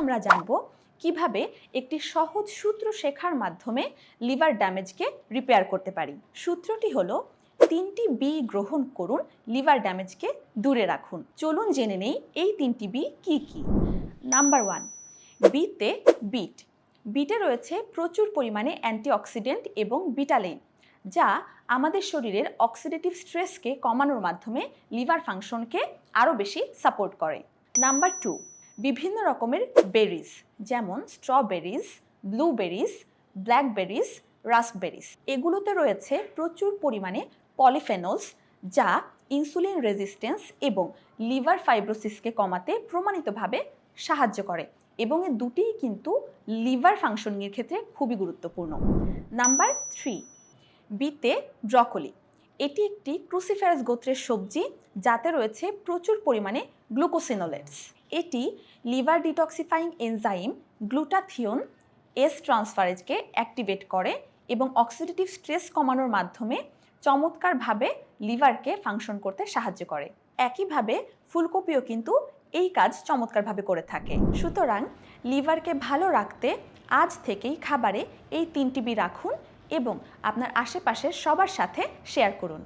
আমরা জানব কীভাবে একটি সহজ সূত্র শেখার মাধ্যমে লিভার ড্যামেজকে রিপেয়ার করতে পারি। সূত্রটি হলো, তিনটি বি গ্রহণ করুন, লিভার ড্যামেজকে দূরে রাখুন। চলুন জেনে নেই এই তিনটি বি কি কি। নাম্বার ওয়ান বিতে বিট। বিটে রয়েছে প্রচুর পরিমাণে অ্যান্টিঅক্সিডেন্ট এবং বিটালেন যা আমাদের শরীরের অক্সিডেটিভ স্ট্রেসকে কমানোর মাধ্যমে লিভার ফাংশনকে আরও বেশি সাপোর্ট করে। নাম্বার টু বিভিন্ন রকমের বেরিজ যেমন স্ট্রবেরিজ ব্লুবেরিজ ব্ল্যাকবেরিজ রাসবেরিজ এগুলোতে রয়েছে প্রচুর পরিমাণে পলিফেনলস যা ইনসুলিন রেজিস্ট্যান্স এবং লিভার ফাইব্রোসিসকে কমাতে প্রমাণিতভাবে সাহায্য করে এবং এ দুটিই কিন্তু লিভার ফাংশনিংয়ের ক্ষেত্রে খুবই গুরুত্বপূর্ণ। নাম্বার থ্রি বিতে ব্রকলি এটি একটি ক্রুসিফারাস গোত্রের সবজি, যাতে রয়েছে প্রচুর পরিমাণে গ্লুকোসিনোলেটস এটি liver detoxifying enzyme glutathione S ট্রান্সফারেজকে activate করে এবং অক্সিডেটিভ স্ট্রেস কমানোর মাধ্যমে চমৎকারভাবে লিভারকে ফাংশন করতে সাহায্য করে। একইভাবে ফুলকপিও কিন্তু এই কাজ চমৎকারভাবে করে থাকে। সুতরাং লিভারকে ভালো রাখতে আজ থেকেই খাবারে এই তিনটি বি রাখুন এবং আপনার আশেপাশের সবার সাথে শেয়ার করুন।